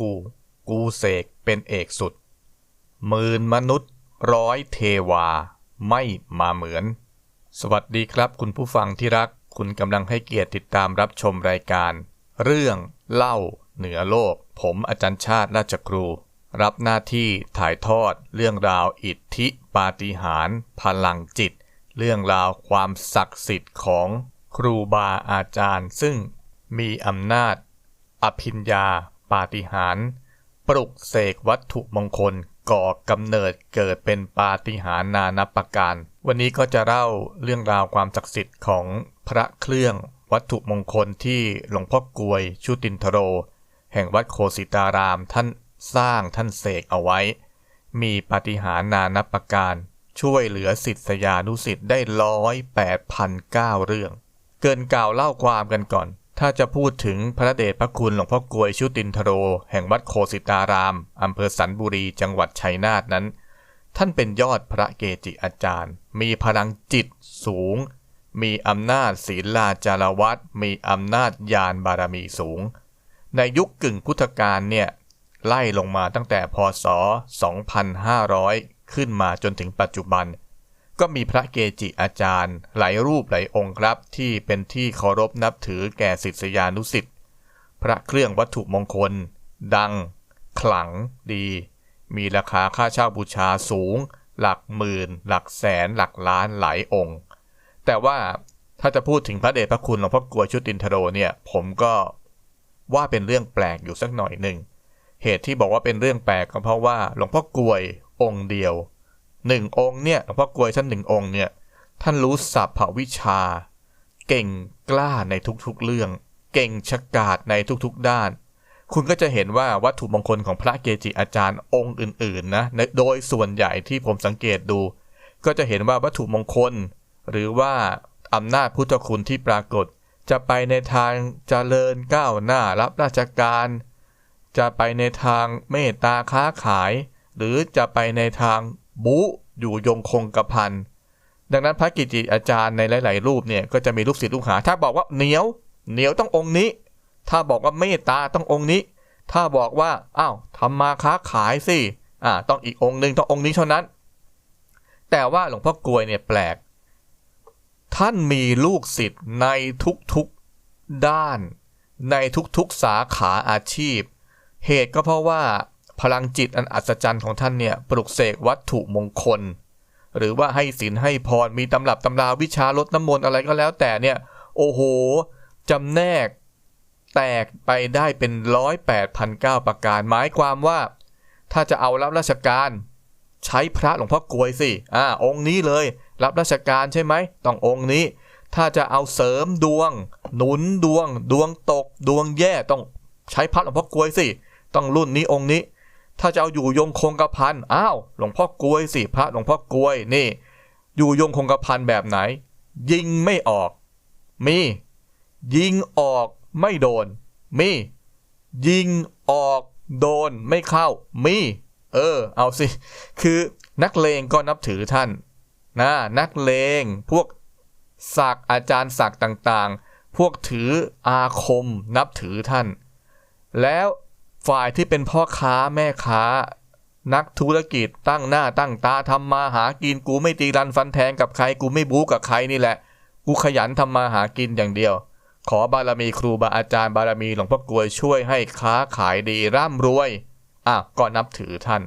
กู กูเสกเป็นเอกสุดหมื่นมนุษย์ร้อยเทวา ไม่มาเหมือน สวัสดีครับคุณผู้ฟังที่รัก คุณกำลังให้เกียรติติดตามรับชมรายการ เรื่องเล่าเหนือโลก ผมอาจารย์ชาติราชครู รับหน้าที่ถ่ายทอด เรื่องราวอิทธิปาฏิหาริย์พลังจิต เรื่องราวความศักดิ์สิทธิ์ของครูบาอาจารย์ ซึ่งมีอำนาจ อภิญญา ปาฏิหาริย์ปลุกเสกวัตถุมงคลก่อกำเนิดเกิดเป็นปาฏิหาริย์นานับประการ วันนี้ก็จะเล่าเรื่องราวความศักดิ์สิทธิ์ของพระเครื่องวัตถุมงคลที่หลวงพ่อกลวยชุตินทโร แห่งวัดโคสิตารามท่านสร้างท่านเสกเอาไว้ มีปาฏิหาริย์นานับประการ ช่วยเหลือสิทธิยานุสิทธิ์ได้ร้อยแปดพันเก้าเรื่อง เกินกล่าวเล่าความกันก่อน ถ้าจะพูดถึงพระเดชพระคุณหลวงพ่อกลวยชุตินทโร แห่งวัดโคสิตาราม อำเภอสันบุรี จังหวัดชัยนาทนั้น ท่านเป็นยอดพระเกจิอาจารย์ มีพลังจิตสูง มีอำนาจศีลาจารวัตมีอำนาจญาณบารมีสูง ในยุคกึ่งพุทธกาลเนี่ยไล่ลงมาตั้งแต่พศ 2500 ขึ้นมาจนถึงปัจจุบัน ก็มีพระเกจิอาจารย์ หลายรูปหลายองค์ครับ ที่เป็นที่เคารพนับถือแก่ศิษยานุศิษย์พระเครื่องวัตถุมงคล ดัง ขลังดี มีราคาค่าเช่าบูชาสูง หลักหมื่น หลักแสน หลักล้านหลายองค์ แต่ว่าถ้าจะพูดถึงพระเดชพระคุณหลวงพ่อกลวยชุตินทโรเนี่ยผมก็ว่าเป็นเรื่องแปลกอยู่สักหน่อยหนึ่ง เหตุที่บอกว่าเป็นเรื่องแปลกก็เพราะว่าหลวงพ่อกลวยองค์เดียว หนึ่งองค์เนี่ยหลวงพ่อกลวยท่านหนึ่งองค์เนี่ยท่านรู้สัพพวิชา เก่งกล้าในทุกๆเรื่อง เก่งฉกาจในทุกๆด้าน คุณก็จะเห็นว่าวัตถุมงคลของพระเกจิอาจารย์องค์อื่นๆนะโดยส่วนใหญ่ที่ผมสังเกตดู ก็จะเห็นว่าวัตถุมงคล หรือว่าอำนาจพุทธคุณที่ปรากฏ จะไปในทางเจริญก้าวหน้ารับราชการ จะไปในทางเมตตาค้าขาย หรือจะไปในทางบุ อยู่ยงคงกระพันดังนั้นพระกิจิอาจารย์ในหลาย ๆ รูปเนี่ยก็จะมีลูกศิษย์ลูกหา ถ้าบอกว่าเหนียว เหนียวต้ององค์นี้ ถ้าบอกว่าเมตตาต้ององค์นี้ ถ้าบอกว่าอ้าวทำมาค้าขายสิอ่าต้องอีกองค์หนึ่งต้ององค์นี้เท่านั้น แต่ว่าหลวงพ่อกลวยเนี่ยแปลก ท่านมีลูกศิษย์ในทุกๆด้าน ในทุกๆสาขาอาชีพ เหตุก็เพราะว่า พลังจิตอันอัศจรรย์ของท่านเนี่ยปลุกเสกวัตถุมงคล หรือว่าให้ศีลให้พรมีตำรับตำราวิชาลดน้ำมนต์อะไรก็แล้วแต่เนี่ย โอ้โหจำแนก แตกไปได้เป็นร้อยแปดพันเก้าประการ หมายความว่า ถ้าจะเอารับราชการ ใช้พระหลวงพ่อกลวยสิอ่าองค์นี้เลย รับราชการใช่ไหมต้ององค์นี้ ถ้าจะเอาเสริมดวง หนุนดวง ดวงตก ดวงแย่ต้องใช้พระหลวงพ่อกลวยสิต้องรุ่นนี้องค์นี้ ถ้าจะเอาอยู่ยงคงกระพันอ้าวหลวงพ่อกลวยสิพระหลวงพ่อกลวยนี่ อยู่ยงคงกระพันแบบไหน ยิงไม่ออก มี ยิงออกไม่โดน มี ยิงออกโดนไม่เข้า มี เออ เอาสิ คือนักเลงก็นับถือท่านนะนักเลงพวกศักดิ์อาจารย์ศักดิ์ต่างๆ พวกถืออาคมนับถือท่าน แล้ว ฝ่ายที่เป็นพ่อค้าแม่ค้า นักธุรกิจตั้งหน้าตั้งตาทำมาหากินกูไม่ตีรันฟันแทงกับใครกูไม่บู๊กับใครนี่แหละ กูขยันทำมาหากินอย่างเดียว ขอบารมีครูบาอาจารย์บารมีหลวงพ่อกลวยช่วยให้ค้าขายดีร่ำรวยอะก็นับถือท่าน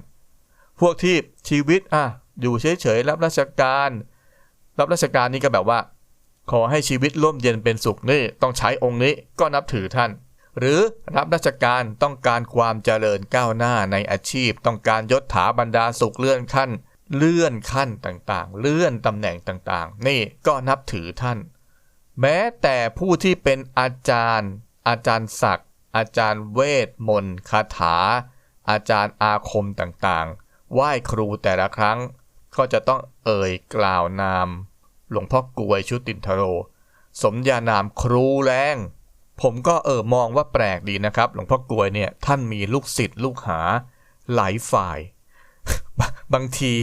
พวกที่ชีวิตอะอยู่เฉยๆรับราชการ รับราชการนี่ก็แบบว่า ขอให้ชีวิตร่มเย็นเป็นสุขนี่ต้องใช้องค์นี้ก็นับถือท่าน หรือรับราชการต้องการความเจริญก้าวหน้าในอาชีพ ต้องการยศถาบรรดาสุขเลื่อนขั้น เลื่อนขั้นต่างๆ เลื่อนตำแหน่งต่างๆ นี่ก็นับถือท่าน แม้แต่ผู้ที่เป็นอาจารย์ อาจารย์ศักดิ์อาจารย์เวทมนต์คาถา อาจารย์อาคมต่างๆ ไหว้ครูแต่ละครั้ง ก็จะต้องเอ่ยกล่าวนาม หลวงพ่อกลวยชุตินทโร สมญานามครูแรง ผมก็เออมองว่าแปลกดีนะครับ หลวงพ่อกลวยเนี่ยท่านมีลูกศิษย์ลูกหาหลายฝ่าย บางที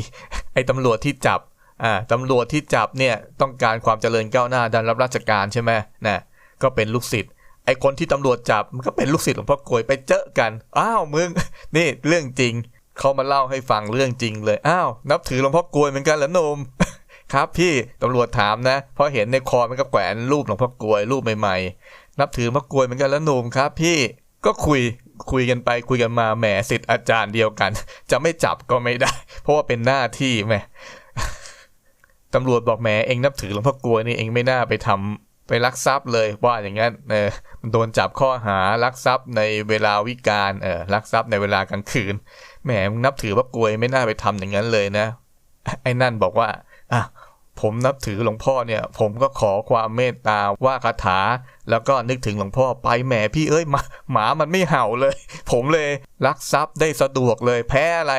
ไอ้ตำรวจที่จับอ่าตำรวจที่จับเนี่ยต้องการความเจริญก้าวหน้าดันรับราชการใช่ไหมนะก็เป็นลูกศิษย์ไอ้คนที่ตำรวจจับมันก็เป็นลูกศิษย์หลวงพ่อกลวยไปเจอกันอ้าวมึงนี่เรื่องจริงเขามาเล่าให้ฟังเรื่องจริงเลยอ้าวนับถือหลวงพ่อกลวยเหมือนกันเหรอหนมครับพี่ตำรวจถามนะเพราะเห็นในคอมันก็แขวนรูปหลวงพ่อกลวยรูปใหม่ นับถือหลวงพ่อกลวยเหมือนกันแล้วหนุ่มครับพี่ก็คุยคุยกันไปคุยกันมาแหมสิทธิ์อาจารย์เดียวกัน จะไม่จับก็ไม่ได้ เพราะว่าเป็นหน้าที่แหมตำรวจบอกแหมเองนับถือหลวงพ่อกลวยนี่เองไม่น่าไปทำไปลักทรัพย์เลยว่าอย่างนั้นเออมันโดนจับข้อหาลักทรัพย์ในเวลาวิกาลเออลักทรัพย์ในเวลากลางคืนแหมมึงนับถือว่ากลวยไม่น่าไปทำอย่างนั้นเลยนะ ไอ้นั่นบอกว่าอะ ผมนับถือหลวงพ่อเนี่ย ผมก็ขอความเมตตาว่าคาถา แล้วก็นึกถึงหลวงพ่อไปแหมพี่เอ้ยหมาหมามันไม่เห่าเลย ผมเลยลักทรัพย์ได้สะดวกเลยแพ้อะไร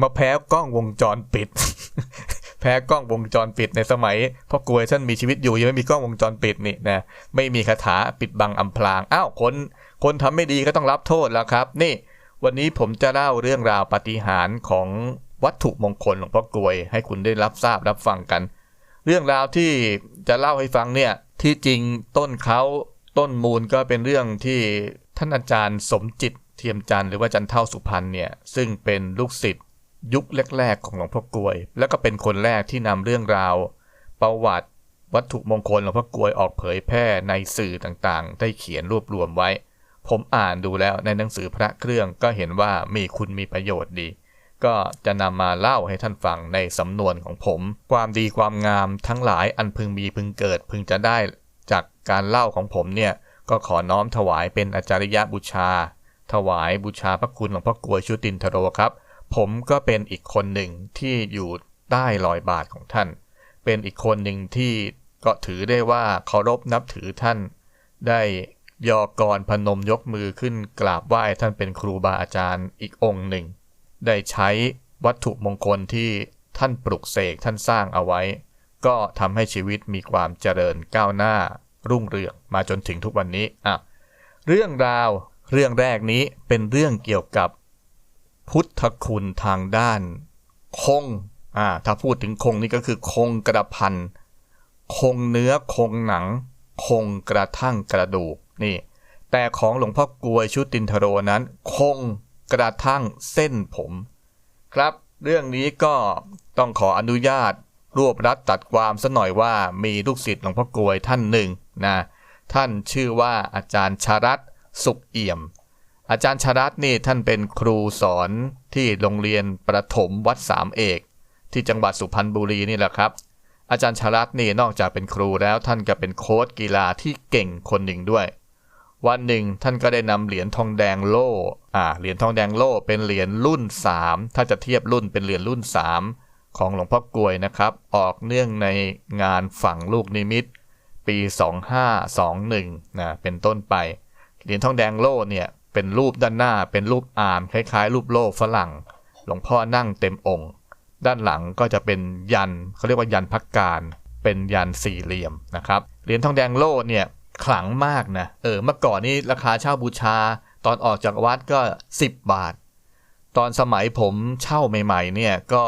มาแพ้กล้องวงจรปิด แพ้กล้องวงจรปิดในสมัยพ่อกลวยท่านมีชีวิตอยู่ยังไม่มีกล้องวงจรปิดนี่นะไม่มีคาถาปิดบังอำพรางอ้าวคนคนทำไม่ดีก็ต้องรับโทษแล้วครับ นี่ วันนี้ผมจะเล่าเรื่องราวปฏิหารของวัตถุมงคลหลวงพ่อกลวย ให้คุณได้รับทราบรับฟังกัน เรื่องราวที่จะเล่าให้ฟังเนี่ยที่จริงต้นเขาต้นมูลก็เป็นเรื่องที่ท่านอาจารย์สมจิตเทียมจันทร์หรือว่าจันเท่าสุพรรณเนี่ยซึ่งเป็นลูกศิษย์ยุคแรกๆของหลวงพ่อกลวย แล้วก็เป็นคนแรกที่นำเรื่องราว ประวัติวัตถุมงคลหลวงพ่อกลวยออกเผยแพร่ในสื่อต่างๆ ได้เขียนรวบรวมไว้ ผมอ่านดูแล้วในหนังสือพระเครื่องก็เห็นว่ามีคุณมีประโยชน์ดี ก็จะนำมาเล่าให้ท่านฟังในสำนวนของผม ความดีความงามทั้งหลายอันพึงมีพึงเกิดพึงจะได้จากการเล่าของผมเนี่ยก็ขอน้อมถวายเป็นอาจาริยบูชา ถวายบูชาพระคุณหลวงพ่อกลวยชุตินทโรครับ ผมก็เป็นอีกคนหนึ่งที่อยู่ใต้รอยบาทของท่าน เป็นอีกคนหนึ่งที่ก็ถือได้ว่าเคารพนับถือท่าน ได้ยอกรพนมยกมือขึ้นกราบไหว้ท่านเป็นครูบาอาจารย์อีกองค์หนึ่ง ได้ใช้วัตถุมงคลที่ท่านปลุกเสกท่านสร้างเอาไว้ ก็ทำให้ชีวิตมีความเจริญก้าวหน้า รุ่งเรืองมาจนถึงทุกวันนี้อะเรื่องราวเรื่องแรกนี้เป็นเรื่องเกี่ยวกับพุทธคุณทางด้านคงอ่าถ้าพูดถึงคงนี่ก็คือคงกระพัน คงเนื้อคงหนัง คงกระทั่งกระดูกนี่ แต่ของหลวงพ่อกลวยชุตินทโรนั้น คง กระทั่งเส้นผม ครับ เรื่องนี้ก็ต้องขออนุญาตรวบรัดตัดความซะหน่อยว่ามีลูกศิษย์หลวงพ่อกลวยท่านหนึ่งนะท่านชื่อว่าอาจารย์ชารัตสุขเอี่ยม อาจารย์ชารัตนี่ท่านเป็นครูสอนที่โรงเรียนประถมวัดสามเอก ที่จังหวัดสุพรรณบุรีนี่แหละครับ อาจารย์ชารัตน์นี่นอกจากเป็นครูแล้วท่านก็เป็นโค้ชกีฬาที่เก่งคนหนึ่งด้วย วันหนึ่งท่านก็ได้นำเหรียญทองแดงโล่อ่าเหรียญทองแดงโล่เป็นเหรียญรุ่น 3 ถ้าจะเทียบรุ่นเป็นเหรียญรุ่น 3 ของหลวงพ่อกลวยนะครับ ออกเนื่องในงานฝังลูกนิมิต ปี 2521นะเป็นต้นไป เหรียญทองแดงโล่เนี่ยเป็นรูปด้านหน้าเป็นรูปอามคล้ายๆ รูปโล่ฝรั่ง หลวงพ่อนั่งเต็มองค์ ด้านหลังก็จะเป็นยันเขาเรียกว่ายันพักการ เป็นยันสี่เหลี่ยมนะครับเหรียญทองแดงโล่เนี่ย ขลังมากนะ เออ เมื่อก่อนนี้ราคาเช่าบูชา ตอนออกจากวัดก็ 10 บาท ตอนสมัยผมเช่าใหม่ๆ เนี่ยก็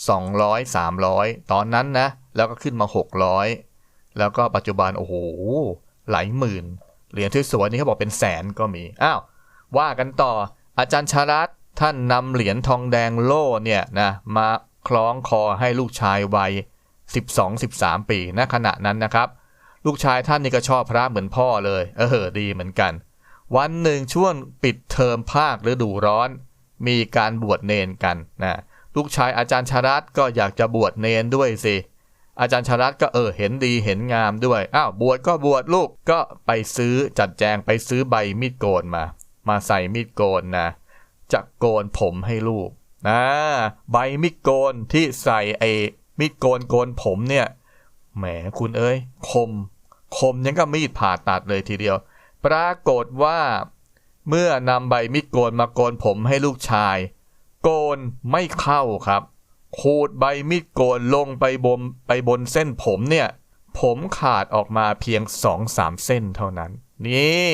200 300 ตอนนั้นนะ แล้วก็ขึ้นมา 600 แล้วก็ปัจจุบัน โอ้โห หลายหมื่น เหรียญที่สวยๆนี่เขาบอกเป็นแสนก็มี อ้าว ว่ากันต่อ อาจารย์ชารัตท่านนำเหรียญทองแดงโล่เนี่ยนะ มาคล้องคอให้ลูกชายวัย 12-13 ปีณขณะนั้นนะครับ ลูกชายท่านนี่ก็ชอบพระเหมือนพ่อเลย เออดีเหมือนกัน วันหนึ่งช่วงปิดเทอมภาคฤดูร้อน มีการบวชเนนกันนะลูกชายอาจารย์ชารัตก็อยากจะบวชเนนด้วยสิอาจารย์ชารัตก็เออเห็นดีเห็นงามด้วยอ้าวบวชก็บวชลูกก็ไปซื้อจัดแจงไปซื้อใบมีดโกนมา มาใส่มีดโกนนะจะโกนผมให้ลูกนะใบมีดโกนที่ใส่ไอ้มีดโกนโกนผมเนี่ยแหมคุณเอ้ยคม คมยังก็มีดผ่าตัดเลยทีเดียว ปรากฏว่า เมื่อนำใบมีดโกนมาโกนผมให้ลูกชาย โกนไม่เข้าครับขูดใบมีดโกนลงไปบนไปบนเส้นผมเนี่ย ผมขาดออกมาเพียงสองสามเส้นเท่านั้น นี่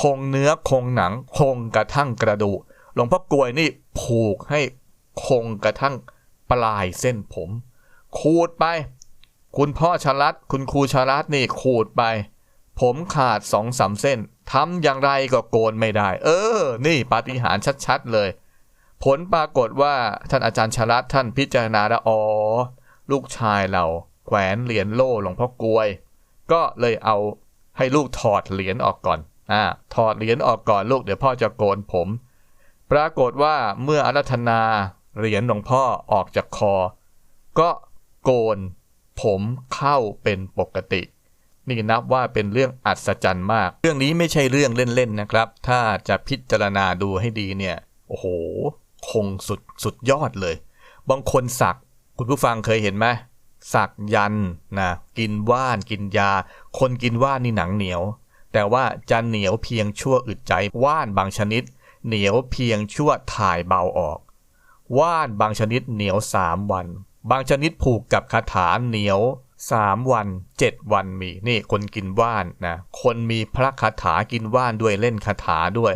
คงเนื้อคงหนังคงกระทั่งกระดูกหลวงพ่อกลวยนี่ผูกให้คงกระทั่งปลายเส้นผม ขูดไป คุณพ่อชลัดคุณครูชลัดนี่ขูดไป ผมขาดสองสามเส้นทำอย่างไรก็โกนไม่ได้ เออ นี่ปาฏิหาริย์ชัดๆเลย ผลปรากฏว่าท่านอาจารย์ชลัดท่านพิจารณาแล้วอ๋อลูกชายเราแขวนเหรียญโล่หลวงพ่อกลวย ก็เลยเอาให้ลูกถอดเหรียญออกก่อนอ่าถอดเหรียญออกก่อนลูกเดี๋ยวพ่อจะโกนผม ปรากฏว่าเมื่ออารัธนาเหรียญหลวงพ่อออกจากคอ ก็โกน ผมเข้าเป็นปกติ นี่นับว่าเป็นเรื่องอัศจรรย์มาก เรื่องนี้ไม่ใช่เรื่องเล่นๆนะครับ ถ้าจะพิจารณาดูให้ดีเนี่ย โอ้โห คงสุดสุดยอดเลย บางคนสัก คุณผู้ฟังเคยเห็นไหมสักยันนะกินว่านกินยา คนกินว่านนี่หนังเหนียว แต่ว่าจะเหนียวเพียงชั่วอึดใจว่านบางชนิด เหนียวเพียงชั่วถ่ายเบาออก ว่านบางชนิดเหนียวสามวัน บางชนิดผูกกับคาถาเหนียวสามวันเจ็ดวันมี นี่คนกินว่านนะ คนมีพระคาถากินว่านด้วยเล่นคาถาด้วย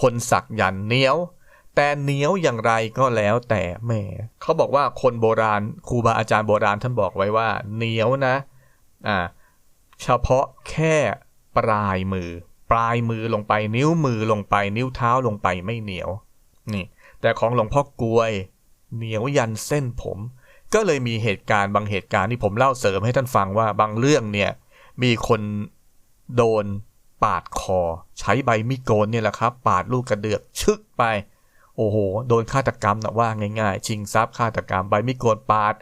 คนสักยันเหนียว แต่เหนียวอย่างไรก็แล้วแต่แม่เขาบอกว่าคนโบราณครูบาอาจารย์โบราณท่านบอกไว้ว่าเหนียวนะอ่าเฉพาะแค่ปลายมือ ปลายมือลงไปนิ้วมือลงไปนิ้วเท้าลงไปไม่เหนียวนี่แต่ของหลวงพ่อกลวย เหนียวยันเส้นผม ก็เลยมีเหตุการณ์บางเหตุการณ์ที่ผมเล่าเสริมให้ท่านฟังว่าบางเรื่องเนี่ยมีคนโดนปาดคอ ใช้ใบมีดโกนเนี่ยแหละครับ ปาดลูกกระเดือกชึกไป โอ้โห โดนฆาตกรรมนะว่าง่ายๆ ชิงทรัพย์ฆาตกรรมใบมีดโกนปาด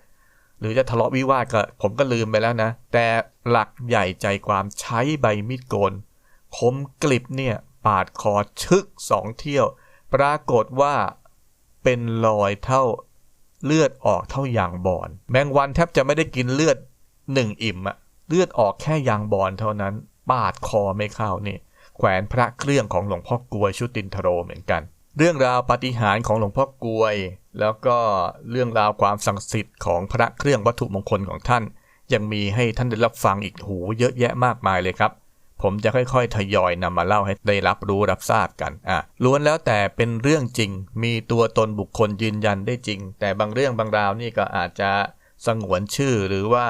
หรือจะทะเลาะวิวาทก็ผมก็ลืมไปแล้วนะ แต่หลักใหญ่ใจความใช้ใบมีดโกนคมกลิบเนี่ยปาดคอชึกสองเที่ยว ปรากฏว่าเป็นรอยเท่า เลือดออกเท่ายางบอน แมงวันแทบจะไม่ได้กินเลือดหนึ่งอิ่มอะเลือดออกแค่ยางบอนเท่านั้น ปาดคอไม่เข้านี่แขวนพระเครื่องของหลวงพ่อกวยชุตินทโรเหมือนกัน เรื่องราวปาฏิหาริย์ของหลวงพ่อกวย แล้วก็เรื่องราวความศักดิ์สิทธิ์ของพระเครื่องวัตถุมงคลของท่าน ยังมีให้ท่านได้รับฟังอีกหูเยอะแยะมากมายเลยครับ ผมจะค่อยๆ ทยอยนำมาเล่าให้ได้รับรู้รับทราบกันอะล้วนแล้วแต่เป็นเรื่องจริง มีตัวตนบุคคลยืนยันได้จริง แต่บางเรื่องบางราวนี่ก็อาจจะสงวนชื่อหรือว่า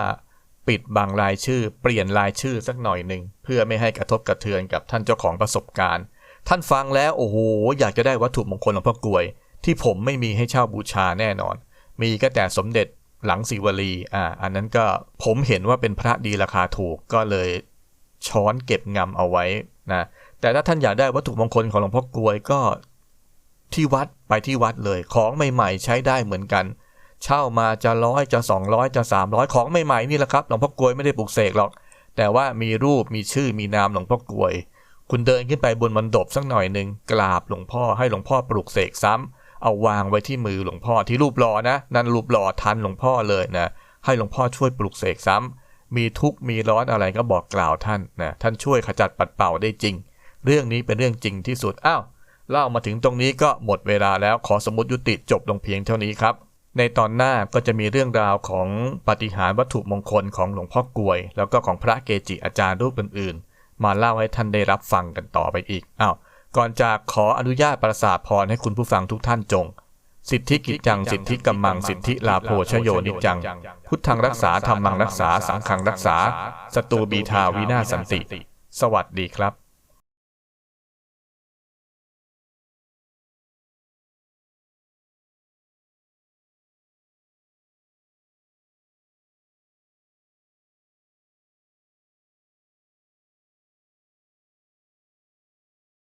ปิดบางรายชื่อ เปลี่ยนรายชื่อสักหน่อยหนึ่งเพื่อไม่ให้กระทบกระเทือนกับท่านเจ้าของประสบการณ์ ท่านฟังแล้วโอ้โหอยากจะได้วัตถุมงคลของพ่อกลวย ที่ผมไม่มีให้เช่าบูชาแน่นอน มีก็แต่สมเด็จหลังศิวลีอ่าอันนั้นก็ผมเห็นว่าเป็นพระดีราคาถูกก็เลย ช้อนเก็บงำเอาไว้นะแต่ถ้าท่านอยากได้วัตถุมงคลของหลวงพ่อกลวยก็ที่วัดไปที่วัดเลยของใหม่ๆ ใช้ได้เหมือนกัน เช่ามาจะร้อยจะสองร้อยจะสามร้อยของใหม่ๆนี่แหละครับหลวงพ่อกลวยไม่ได้ปลุกเสกหรอก แต่ว่ามีรูปมีชื่อมีนามหลวงพ่อกลวย คุณเดินขึ้นไปบนมันดบสักหน่อยหนึ่งกราบหลวงพ่อให้หลวงพ่อปลุกเสกซ้ำเอาวางไว้ที่มือหลวงพ่อที่รูปหล่อนะ นั่นรูปหล่อทันหลวงพ่อเลยนะให้หลวงพ่อช่วยปลุกเสกซ้ำ มีทุกข์มีร้อนอะไรก็บอกกล่าวท่านนะท่านช่วยขจัดปัดเป่าได้จริง เรื่องนี้เป็นเรื่องจริงที่สุดอ้าวเล่ามาถึงตรงนี้ก็หมดเวลาแล้วขอสมมติยุติจบลงเพียงเท่านี้ครับ ในตอนหน้าก็จะมีเรื่องราวของปฏิหารวัตถุมงคลของหลวงพ่อกลวย แล้วก็ของพระเกจิอาจารย์รูปอื่นๆ มาเล่าให้ท่านได้รับฟังกันต่อไปอีกอ้าวก่อนจากขออนุญาตประสาทพรให้คุณผู้ฟังทุกท่านจง สิทธิกิจจัง สิทธิกัมมัง สิทธิลาโภชโยนิจัง พุทธังรักษาธรรมังรักษา สังฆังรักษา สตูบีทาวินาศสันติ สวัสดีครับ